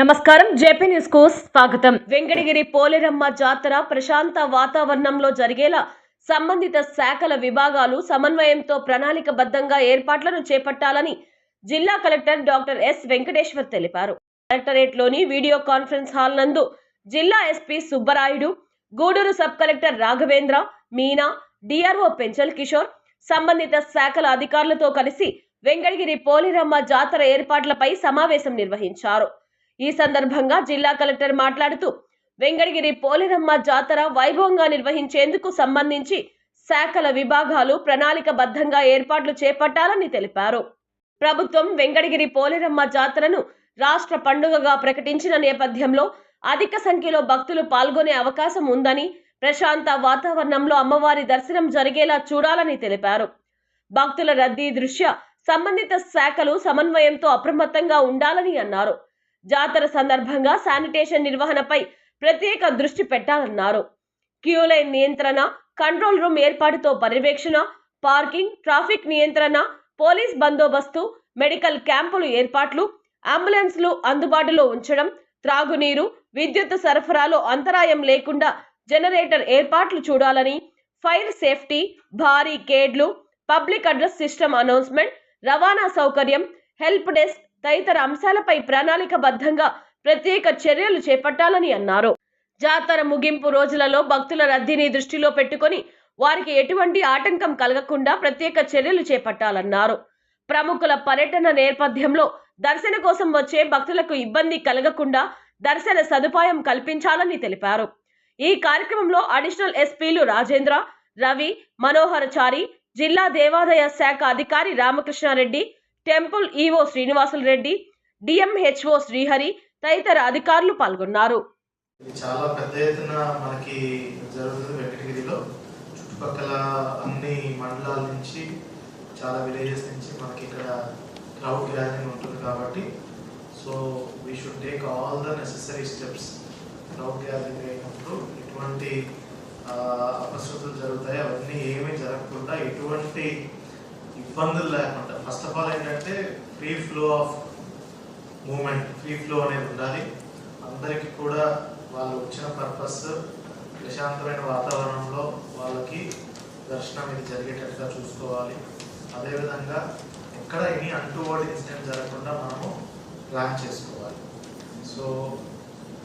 నమస్కారం. జేపీ న్యూస్కు స్వాగతం. వెంకటగిరి పోలేరమ్మ జాతర ప్రశాంత వాతావరణంలో జరిగేలా సంబంధిత శాఖల విభాగాలు సమన్వయంతో ప్రణాళికబద్ధంగా ఏర్పాట్లను చేపట్టాలని జిల్లా కలెక్టర్ డాక్టర్ ఎస్ వెంకటేశ్వర్ తెలిపారు. కలెక్టరేట్లోని వీడియో కాన్ఫరెన్స్ హాల్ నందు జిల్లా SP Subbarayudu Gudur sub collector Raghavendra Meena DRO Penchal Kishore సంబంధిత శాఖల అధికారులతో కలిసి వెంకటగిరి పోలేరమ్మ జాతర ఏర్పాట్లపై సమావేశం నిర్వహించారు. ఈ సందర్భంగా జిల్లా కలెక్టర్ మాట్లాడుతూ వెంకటగిరి పోలేరమ్మ జాతర వైభవంగా నిర్వహించేందుకు సంబంధించి శాఖల విభాగాలు ప్రణాళికబద్ధంగా ఏర్పాట్లు చేపట్టాలని తెలిపారు. ప్రభుత్వం వెంకటగిరి పోలేరమ్మ జాతరను రాష్ట్ర పండుగగా ప్రకటించిన నేపథ్యంలో అధిక సంఖ్యలో భక్తులు పాల్గొనే అవకాశం ఉందని ప్రశాంత వాతావరణంలో అమ్మవారి దర్శనం జరిగేలా చూడాలని తెలిపారు. భక్తుల రద్దీ దృష్ట్యా సంబంధిత శాఖలు సమన్వయంతో అప్రమత్తంగా ఉండాలని అన్నారు. జాతర సందర్భంగా శానిటేషన్ నిర్వహణపై ప్రత్యేక దృష్టి పెట్టాలన్నారు. క్యూ లైన్ నియంత్రణ కంట్రోల్ రూమ్ ఏర్పాటుతో పర్యవేక్షణ పార్కింగ్ ట్రాఫిక్ నియంత్రణ పోలీస్ బందోబస్తు మెడికల్ క్యాంపులు ఏర్పాట్లు అంబులెన్స్లు అందుబాటులో ఉంచడం త్రాగునీరు విద్యుత్ సరఫరాలో అంతరాయం లేకుండా జనరేటర్ ఏర్పాట్లు చూడాలని ఫైర్ సేఫ్టీ భారీ కేడ్లు పబ్లిక్ అడ్రస్ సిస్టమ్ అనౌన్స్మెంట్ రవాణా సౌకర్యం హెల్ప్ డెస్క్ తదితర అంశాలపై ప్రణాళికబద్ధంగా ప్రత్యేక చర్యలు చేపట్టాలని అన్నారు. జాతర ముగింపు రోజులలో భక్తుల రద్దీని దృష్టిలో పెట్టుకొని వారికి ఎటువంటి ఆటంకం కలగకుండా ప్రత్యేక చర్యలు చేపట్టాలన్నారు. ప్రముఖుల పర్యటన నేపథ్యంలో దర్శన కోసం వచ్చే భక్తులకు ఇబ్బంది కలగకుండా దర్శన సదుపాయం కల్పించాలని తెలిపారు. ఈ కార్యక్రమంలో అడిషనల్ ఎస్పీలు రాజేంద్ర రవి మనోహరచారి జిల్లా దేవాదాయ శాఖ అధికారి Ramakrishna Reddy temple EO Srinivasulu Reddy DMHO Srihari తదితర అధికారులు పాల్గొన్నారు. చాలా పెద్ద ఎత్తున మనకి జరుగుతుంది వెంకటగిరిలో. చుట్టుపక్కల అన్ని మండలాల నుంచి చాలా విలేజెస్ నుంచి మనకి ఇక్కడ క్రౌడ్ గ్యాదరింగ్ ఉంటుంది కాబట్టి so we should take all the necessary steps crowd gathering అయినప్పుడు ఎటువంటి ఆ, అపశృతులు జరుగుతాయి అవన్నీ ఏమీ జరగకుండా ఎటువంటి ఇబ్బందులు లేకుండా ఫస్ట్ ఆఫ్ ఆల్ ఏంటంటే free flow of movement free flow అనేది ఉండాలి. అందరికీ కూడా వాళ్ళు వచ్చిన పర్పస్ ప్రశాంతమైన వాతావరణంలో వాళ్ళకి దర్శనం ఇది జరిగేటట్టుగా చూసుకోవాలి. అదేవిధంగా ఎక్కడ ఎనీ అంటువర్డ్ ఇన్సిడెంట్ జరగకుండా మనము ప్లాన్ చేసుకోవాలి. So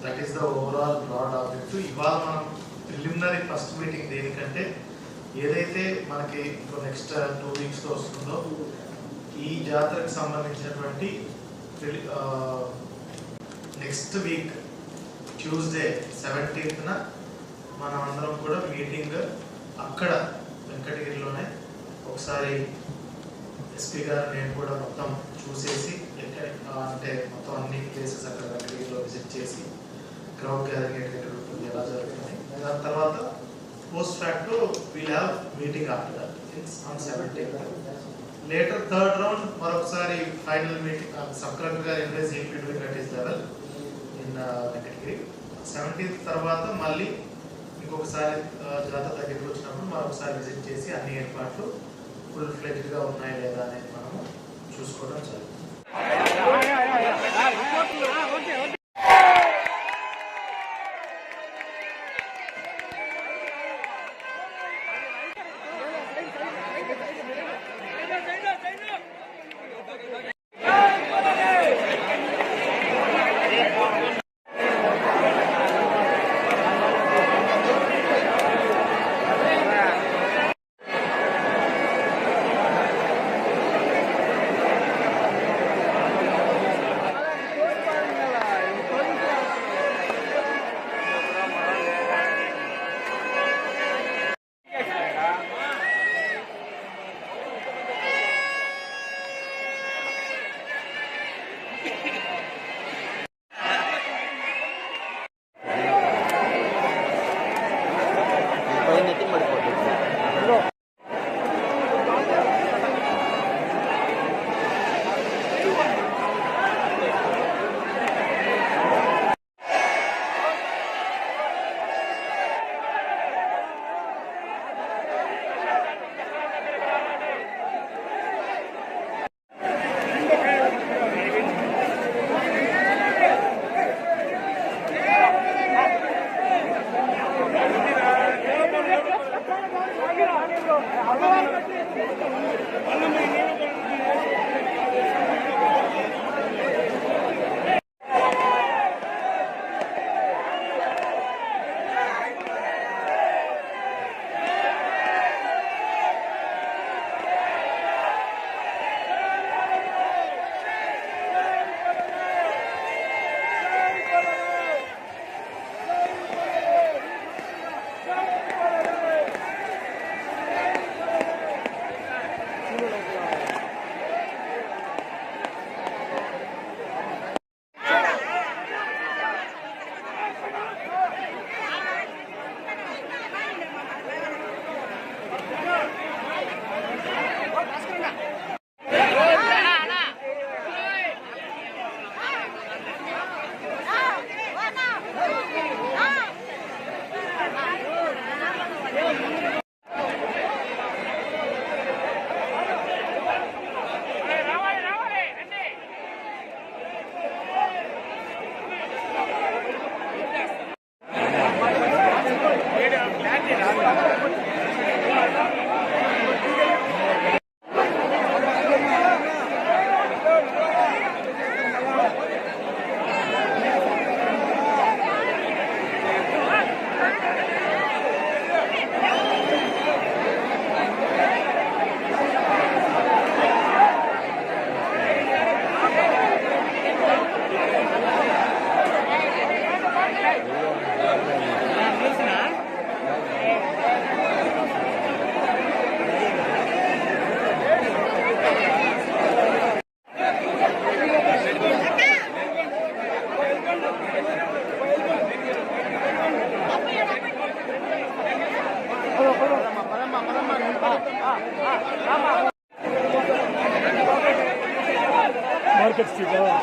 that is the overall broad objective ఇవాళ మనం ప్రిలిమినరీ ఫస్ట్ మీటింగ్ దేనికంటే ఏదైతే మనకి ఇంకో నెక్స్ట్ టూ వీక్స్లో వస్తుందో ఈ జాతరకు సంబంధించినటువంటి నెక్స్ట్ వీక్ ట్యూస్డే సెవెంటీన్త్న మనం అందరం కూడా మీటింగ్ అక్కడ వెంకటగిరిలోనే ఒకసారి ఎస్పీ గారు నేను కూడా మొత్తం చూసేసి ఎక్కడ అంటే మొత్తం అన్ని ప్లేసెస్ అక్కడ వెంకటగిరిలో విజిట్ చేసి క్రౌడ్ గ్యాదరింగ్ ఎక్కడ ఉంటుంది ఎలా జరుగుతుంది దాని తర్వాత post fact we'll have meeting after that on seventeenth later third round మరొకసారి ఫైనల్ మీటింగ్ సబ్ గారు envisage AP doing at is level in Venkatagiri seventeenth తర్వాత మళ్ళీ ఇంకొకసారి uh, జాతర దగ్గరికి వచ్చినప్పుడు మరొకసారి విజిట్ చేసి అన్ని ఏర్పాట్లు ఫుల్ ఫ్లెడ్జ్గా ఉన్నాయా లేదా అనేది మనము చూసుకోవడం జరుగుతుంది. வல்லமை tickets to go.